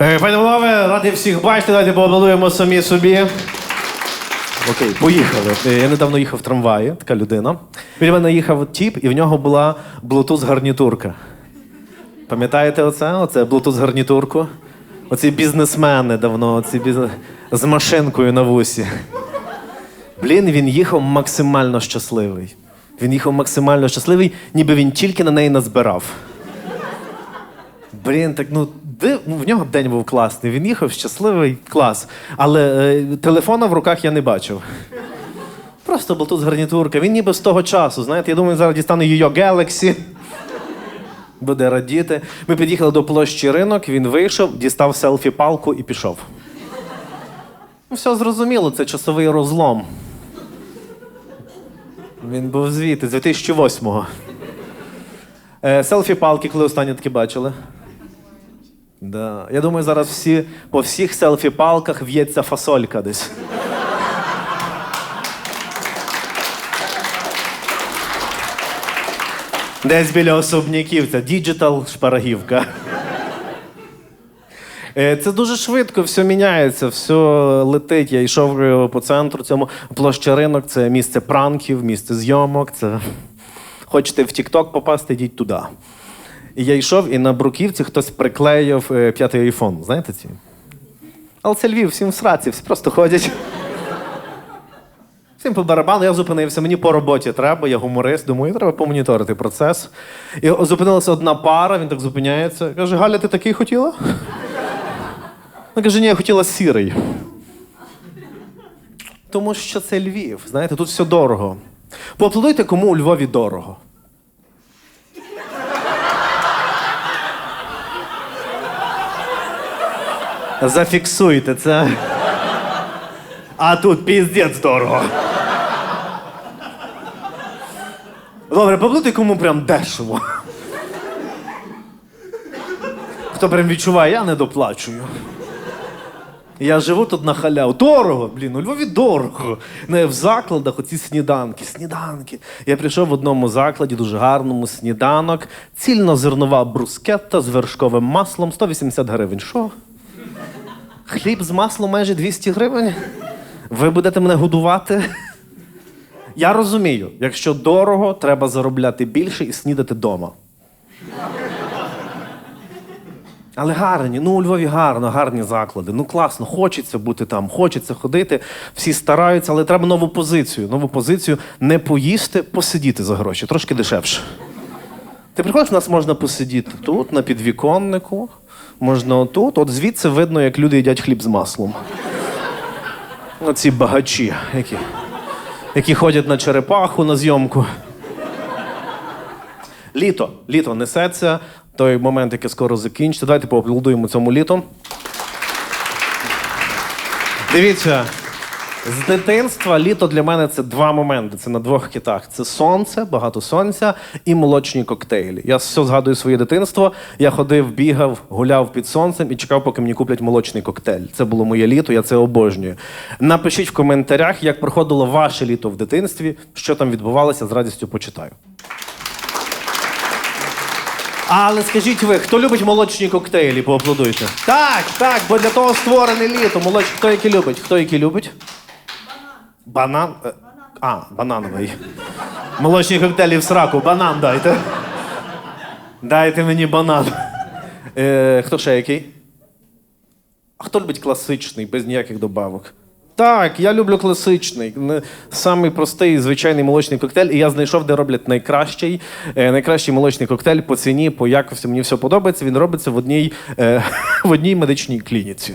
Е, Пане Павлове, раді всіх бачити, давайте поаплодуємо самі собі. Окей, поїхали. Е, Я недавно їхав в трамваї, така людина. Біля мене їхав тіп, і в нього була Bluetooth гарнітурка. Пам'ятаєте оце? Оце Bluetooth гарнітурку? Оці бізнесмени давно, оці бізнес... з машинкою на вусі. Блін, він їхав максимально щасливий. Він їхав максимально щасливий, ніби він тільки на неї назбирав. Блін, так ну в нього день був класний. Він їхав щасливий клас. Але е, телефона в руках я не бачив. Просто Bluetooth гарнітурка. Він ніби з того часу. Знаєте, я думаю, зараз дістане її Galaxy. Буде радіти. Ми під'їхали до площі ринок, він вийшов, дістав селфі-палку і пішов. Ну, все зрозуміло, це часовий розлом. Він був звідти, з 2008-го. Е, селфі-палки, коли останнє таки бачили? Да. Я думаю, зараз всі, по всіх селфі-палках в'ється фасолька десь. Десь біля особняків, це діджитал шпарагівка. Е, Це дуже швидко, все міняється, все летить. Я йшов е, по центру цьому площа ринок, це місце пранків, місце зйомок. Це... Хочете в Тік-Ток попасти, йдіть туди. І я йшов, і на бруківці хтось приклеїв е, п'ятий айфон. Знаєте ці? Але це Львів, всім в сраці, всі просто ходять. Всім по барабану, я зупинився, мені по роботі треба, я гуморист, думаю, треба помоніторити процес. І зупинилася одна пара, він так зупиняється. Каже, Галя, ти такий хотіла? Вона каже, ні, я хотіла сірий. Тому що це Львів. Знаєте, тут все дорого. Поаплодуйте, кому у Львові дорого. Зафіксуйте це. А тут піздець дорого. Добре, поаплодуйте, кому прям дешево. Хто прям відчуває, я не доплачую. Я живу тут на халяву. Дорого, блін, у Львові дорого. Не в закладах оці сніданки. Сніданки. Я прийшов в одному закладі, дуже гарному сніданок. Цільнозернова брускетта з вершковим маслом 180 гривень. Що? Хліб з маслом майже 200 гривень? Ви будете мене годувати? Я розумію, якщо дорого, треба заробляти більше і снідати вдома. Але гарні, ну у Львові гарно, гарні заклади. Ну класно, хочеться бути там, хочеться ходити. Всі стараються, але треба нову позицію. Нову позицію не поїсти, посидіти за гроші, трошки дешевше. Ти приходиш, нас можна посидіти тут, на підвіконнику, можна отут. От звідси видно, як люди їдять хліб з маслом. Оці багачі, які, які ходять на черепаху на зйомку. Літо. Літо несеться. Той момент, який скоро закінчиться. Давайте поаплодуємо цьому літу. Дивіться, з дитинства літо для мене це два моменти. Це на двох китах. Це сонце, багато сонця і молочні коктейлі. Я все згадую своє дитинство. Я ходив, бігав, гуляв під сонцем і чекав, поки мені куплять молочний коктейль. Це було моє літо, я це обожнюю. Напишіть в коментарях, як проходило ваше літо в дитинстві, що там відбувалося, з радістю почитаю. Але скажіть ви, хто любить молочні коктейлі, поаплодуйте. Так, так, бо для того створене літо. Молоч... Хто які любить? Хто які любить? Банан. Банан. А, банановий. Молочні коктейлі в сраку. Банан дайте. Дайте мені банан. Е, хто ще який? А хто любить класичний, без ніяких добавок? Так, я люблю класичний. Самий простий, звичайний молочний коктейль. І я знайшов, де роблять найкращий, е, найкращий молочний коктейль по ціні, по якості. Мені все подобається. Він робиться в одній, е, в одній медичній клініці.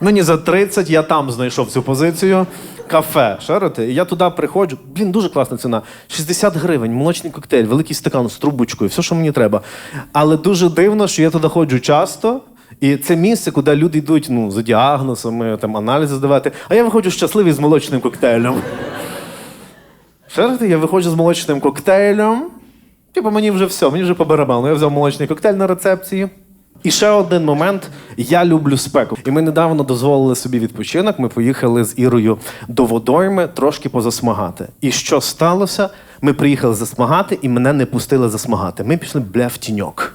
Мені за 30 я там знайшов цю позицію. Кафе, шарите? І я туди приходжу. Блін, дуже класна ціна. 60 гривень, молочний коктейль, великий стакан з трубочкою, все, що мені треба. Але дуже дивно, що я туди ходжу часто. І це місце, куди люди йдуть ну, за діагнозами, там, аналізи здавати. А я виходжу щасливий з молочним коктейлем. Шарите, я виходжу з молочним коктейлем. Типу, мені вже все, мені вже по барабану. Я взяв молочний коктейль на рецепції. І ще один момент: я люблю спеку. І ми недавно дозволили собі відпочинок. Ми поїхали з Ірою до водойми трошки позасмагати. І що сталося? Ми приїхали засмагати, і мене не пустили засмагати. Ми пішли бля в тіньок.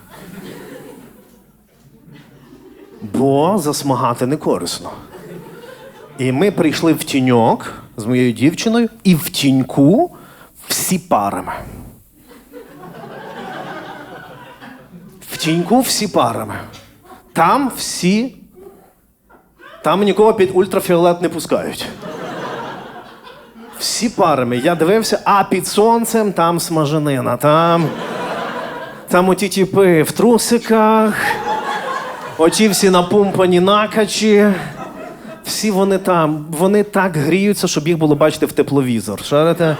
бо засмагати не корисно. І ми прийшли в тіньок з моєю дівчиною, і в тіньку всі парами. Тіньку всі парами. Там всі. Там нікого під ультрафіолет не пускають. Всі парами. Я дивився, а під сонцем там смаженина, там. Там оті тіпи в трусиках, оті всі напумпані накачі. Всі вони там, вони так гріються, щоб їх було бачити в тепловізор. Шарите?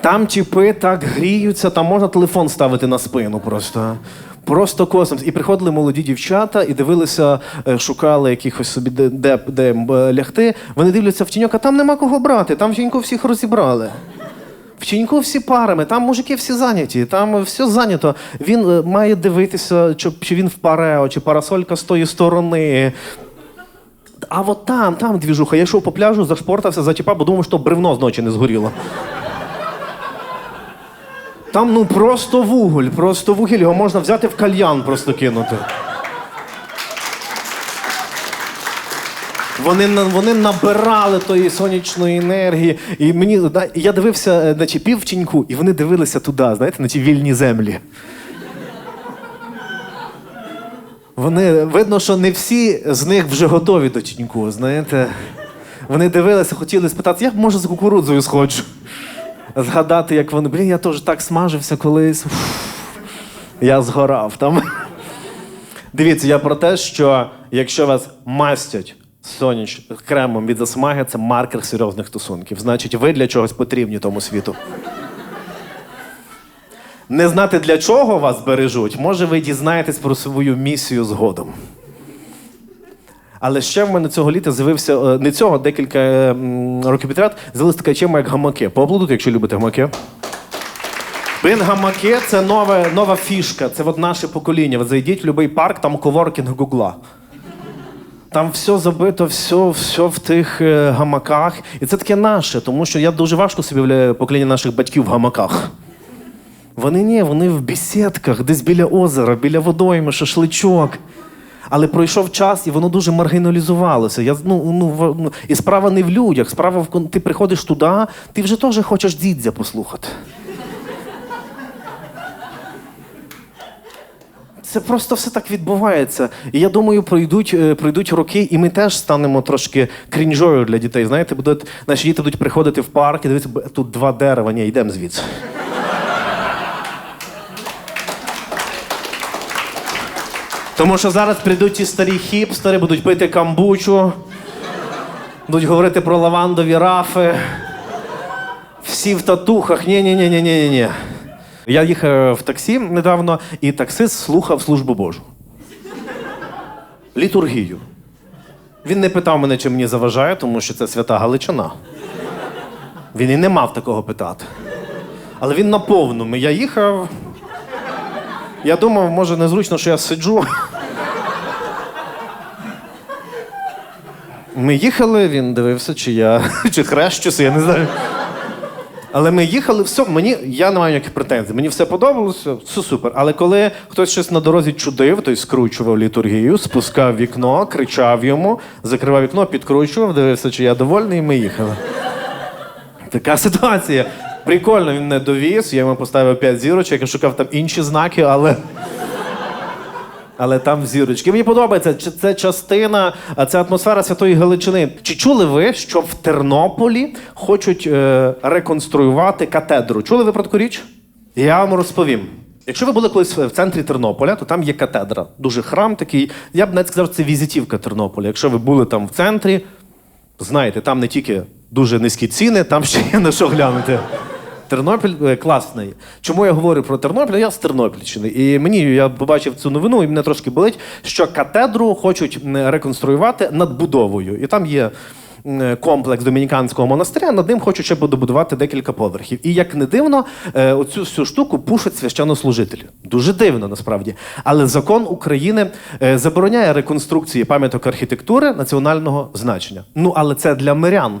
Там тіпи так гріються, там можна телефон ставити на спину просто. Просто космос. І приходили молоді дівчата і дивилися, е, шукали якихось собі де, де, де е, лягти. Вони дивляться в тіньок, а там нема кого брати, там в тіньку всіх розібрали. В тіньку всі парами, там мужики всі зайняті, там все зайнято. Він е, має дивитися, чи, він в парео, чи парасолька з тої сторони. А от там, там двіжуха. Я йшов по пляжу, зашпортався, зачіпав, бо думав, що бревно з ночі не згоріло. Там ну просто вуголь, просто вугіль, його можна взяти в кальян, просто кинути. Вони, вони набирали тої сонячної енергії. І мені я дивився е, на чіпів в і вони дивилися туди, знаєте, на ті вільні землі. Вони видно, що не всі з них вже готові до тіньку, знаєте. Вони дивилися, хотіли спитати, як може з кукурудзою сходжу. Згадати, як вони, блін, я теж так смажився колись. Я згорав там. Дивіться, я про те, що якщо вас мастять соняч кремом від засмаги, це маркер серйозних стосунків. Значить, ви для чогось потрібні тому світу. Не знати, для чого вас бережуть, може, ви дізнаєтесь про свою місію згодом. Але ще в мене цього літа з'явився е, не цього, декілька е, років підряд, з'явилася така тема, як гамаки. Поаплодуйте, якщо любите гамаки. Блін, гамаки це нова, нова фішка. Це от наше покоління. От зайдіть в будь-який парк, там коворкінг Гугла. Там все забито, все, все в тих е, гамаках. І це таке наше, тому що я дуже важко собі уявляю покоління наших батьків в гамаках. Вони ні, вони в бесідках, десь біля озера, біля водойми, шашличок. Але пройшов час, і воно дуже маргіналізувалося. Я, ну, ну, ну, і справа не в людях, справа в ти приходиш туди, ти вже теж хочеш дідзя послухати. Це просто все так відбувається. І я думаю, пройдуть, е, пройдуть роки, і ми теж станемо трошки крінжою для дітей. Знаєте, будуть, наші діти будуть приходити в парк і дивитися, тут два дерева, ні, йдемо звідси. Тому що зараз прийдуть ті старі хіпстери, будуть пити камбучу, будуть говорити про лавандові рафи. Всі в татухах. ні ні ні ні ні ні Я їхав в таксі недавно, і таксист слухав службу Божу. Літургію. Він не питав мене, чи мені заважає, тому що це свята Галичина. Він і не мав такого питати. Але він на повному. Я їхав. Я думав, може, незручно, що я сиджу. Ми їхали, він дивився, чи я чи хрещуся, я не знаю. Але ми їхали, все, мені я не маю ніяких претензій. Мені все подобалося, все супер. Але коли хтось щось на дорозі чудив, той скручував літургію, спускав вікно, кричав йому, закривав вікно, підкручував, дивився, чи я довольний, і ми їхали. Така ситуація. Прикольно, він не довіз, я йому поставив 5 зірочок, я шукав там інші знаки, але. Але там зірочки. Мені подобається, чи це частина, а це атмосфера Святої Галичини. Чи чули ви, що в Тернополі хочуть е, реконструювати катедру? Чули ви про таку річ? Я вам розповім. Якщо ви були колись в центрі Тернополя, то там є катедра. Дуже храм такий. Я б навіть сказав, це візитівка Тернополя. Якщо ви були там в центрі, знаєте, там не тільки дуже низькі ціни, там ще є на що глянути. Тернопіль е, класний. Чому я говорю про Тернопіль? Я з Тернопільщини. І мені я побачив цю новину, і мене трошки болить, що катедру хочуть реконструювати надбудовою. І там є комплекс домініканського монастиря, над ним хочуть ще добудувати декілька поверхів. І як не дивно, е, оцю всю штуку пушать священнослужителі. Дуже дивно насправді. Але закон України е, забороняє реконструкції пам'яток архітектури національного значення. Ну але це для мирян.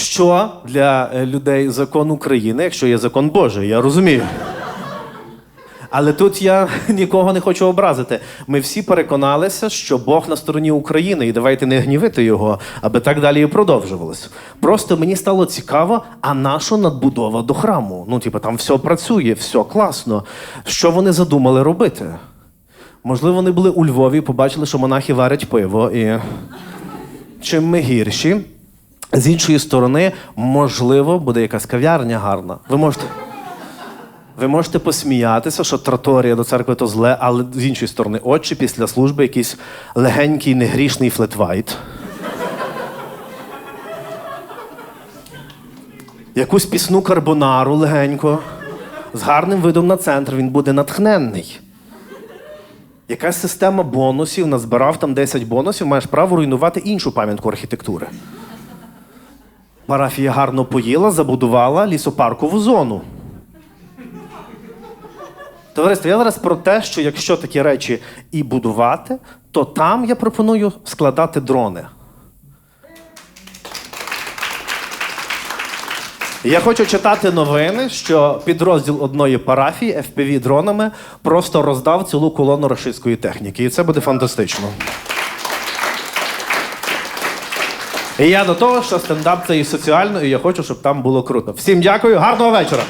Що для е, людей закон України, якщо є закон Божий, я розумію. Але тут я нікого не хочу образити. Ми всі переконалися, що Бог на стороні України, і давайте не гнівити його, аби так далі і продовжувалось. Просто мені стало цікаво, а наша надбудова до храму? Ну, типу, там все працює, все класно. Що вони задумали робити? Можливо, вони були у Львові, побачили, що монахи варять пиво і чим ми гірші. З іншої сторони, можливо, буде якась кав'ярня гарна. Ви можете. Ви можете посміятися, що траторія до церкви то зле, але з іншої сторони, очі після служби якийсь легенький, негрішний флетвайт. Якусь пісну карбонару легенько. З гарним видом на центр він буде натхненний. Якась система бонусів, назбирав там 10 бонусів, маєш право руйнувати іншу пам'ятку архітектури. Парафія гарно поїла, забудувала лісопаркову зону. Товариство, я зараз про те, що якщо такі речі і будувати, то там я пропоную складати дрони. Я хочу читати новини, що підрозділ одної парафії fpv дронами просто роздав цілу колону рашистської техніки. І це буде фантастично. І я до того, що стендап це і соціально, і я хочу, щоб там було круто. Всім дякую, гарного вечора!